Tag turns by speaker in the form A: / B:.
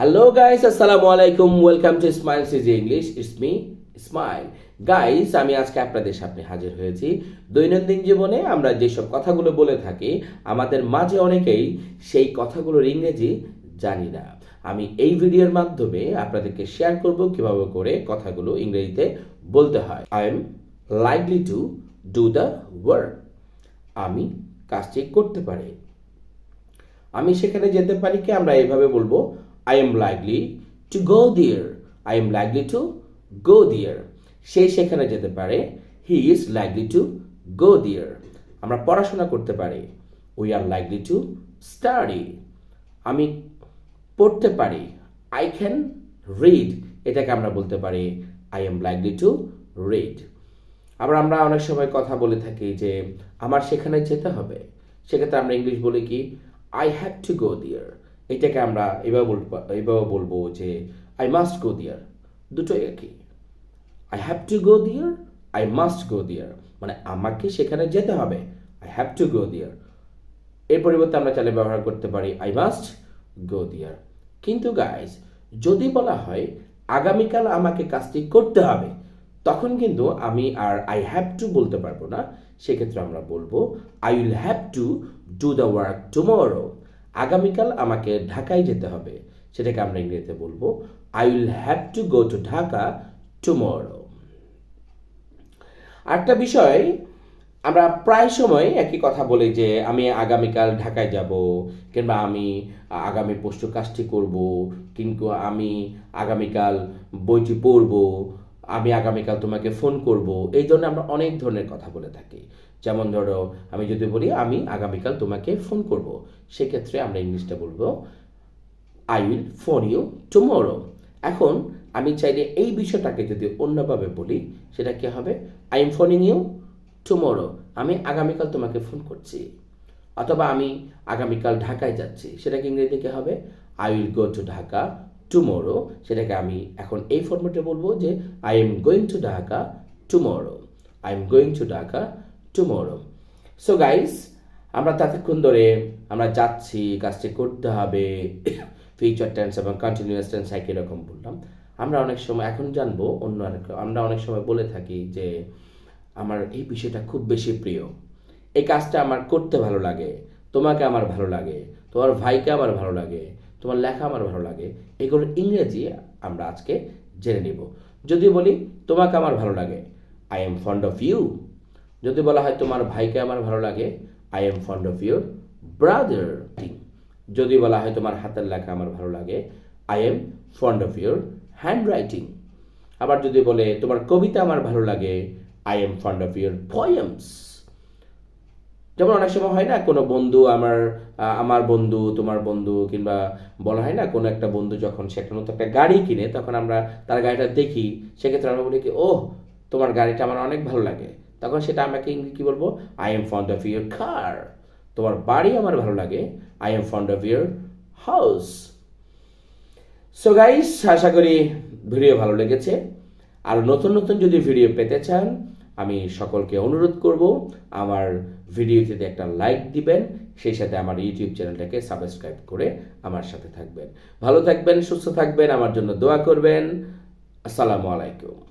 A: Hello guys আসসালামু আলাইকুম welcome to Smile CG English it's me Smile guys আমি আজকে আপনাদের সামনে হাজির হয়েছি। দৈনন্দিন জীবনে আমরা যেসব কথাগুলো বলে থাকি, আমাদের মাঝে অনেকেই সেই কথাগুলোর ইংরেজি জানি না। আমি এই ভিডিওর মাধ্যমে আপনাদেরকে শেয়ার করব কীভাবে করে কথাগুলো ইংরেজিতে বলতে হয়। I am likely to do the work আমি কাজটি করতে পারি। আমি সেখানে যেতে পারি কি আমরা এইভাবে বলব I am likely to go there I am likely to go there সে সেখানে যেতে পারে। He is likely to go there আমরা পড়াশোনা করতে পারি। We are likely to study আমি পড়তে পারি। আই ক্যান রিড এটাকে আমরা বলতে পারি I am likely to read আবার আমরা অনেক সময় কথা বলে থাকি যে, আমার সেখানে যেতে হবে। সেক্ষেত্রে আমরা ইংলিশ বলি কি আই হ্যাভ টু গো দিয়ার এটাকে আমরা এভাবে বলব এভাবে বলব যে আই মাস্ট গো দিয়ার দুটোই একই। I have to go there I must go দিয়ার মানে আমাকে সেখানে যেতে হবে। আই হ্যাভ টু গো দিয়ার এর পরিবর্তে আমরা চাইলে ব্যবহার করতে পারি আই মাস্ট গো দিয়ার কিন্তু গাইজ যদি বলা হয়, আগামীকাল আমাকে কাজটি করতে হবে, তখন কিন্তু আমি আর আই হ্যাভ টু বলতে পারব না। সেক্ষেত্রে আমরা বলব I will have to do the work tomorrow আগামীকাল আমাকে ঢাকায় যেতে হবে। সেটাকে আমরা ইংরেজিতে বলব I will have to go to Dhaka tomorrow আরেকটা বিষয়, আমরা প্রায় সময় একই কথা বলি যে, আমি আগামীকাল ঢাকায় যাব, কিংবা আমি আগামী পোস্ট কাজটি করব কিন্তু আমি আগামীকাল বইটি পড়ব আমি আগামীকাল তোমাকে ফোন করব। এই ধরনের আমরা অনেক ধরনের কথা বলে থাকি। যেমন ধরো, আমি যদি বলি, আমি আগামীকাল তোমাকে ফোন করব। সেক্ষেত্রে আমরা ইংলিশটা বলব, I will phone you tomorrow. এখন আমি চাইলে এই বিষয়টাকে যদি অন্যভাবে বলি, সেটা কি হবে? I am phoning you tomorrow. আমি আগামীকাল তোমাকে ফোন করছি। অথবা আমি আগামীকাল ঢাকায় যাচ্ছি। সেটাকে ইংরেজিতে কি হবে? I will go to Dhaka tomorrow সেটাকে আমি এখন এই ফর্মেটে বলব যে I am going to Dhaka tomorrow I am going to Dhaka tomorrow so guys আমরা ততক্ষণ ধরে আমরা যাচ্ছি, কাজটি করতে হবে। ফিউচার টেন্স এবং কন্টিনিউয়াস টেন্স একই রকম বললাম। আমরা অনেক সময় এখন জানব, অন্য আমরা অনেক সময় বলে থাকি যে, আমার এই বিষয়টা খুব বেশি প্রিয়। এই কাজটা আমার করতে ভালো লাগে, তোমাকে আমার ভালো লাগে, তোমার ভাইকে আমার ভালো লাগে তোমার লেখা আমার ভালো লাগে এগুলো ইংরেজি আমরা আজকে জেনে নিব। যদি বলি, তোমাকে আমার ভালো লাগে I am fond of you যদি বলা হয় তোমার ভাইকে আমার ভালো লাগে I am fond of your brother যদি বলা হয় তোমার হাতের লেখা আমার ভালো লাগে I am fond of your handwriting আবার যদি বলে তোমার কবিতা আমার ভালো লাগে I am fond of your poems যেমন অনেক সময় হয় না, কোনো বন্ধু আমার আমার বন্ধু, তোমার বন্ধু কিংবা বলা হয় না, কোনো একটা বন্ধু যখন সে একটা নতুন একটা গাড়ি কিনে, তখন আমরা তার গাড়িটা দেখি, সেক্ষেত্রে আমরা বলি কি ও তোমার গাড়িটা আমার অনেক ভালো লাগে। তখন সেটা আমাকে কি বলব? I am fond of your car তোমার বাড়ি আমার ভালো লাগে। I am fond of your house so guys আশা করি ভিডিও ভালো লেগেছে। আর নতুন নতুন যদি ভিডিও পেতে চান আমি সকলকে অনুরোধ করব আমার ভিডিওটিতে একটা লাইক দিবেন, সেই সাথে আমার ইউটিউব চ্যানেলটাকে সাবস্ক্রাইব করে আমার সাথে থাকবেন। ভালো থাকবেন, সুস্থ থাকবেন, আমার জন্য দোয়া করবেন। আসসালামু আলাইকুম।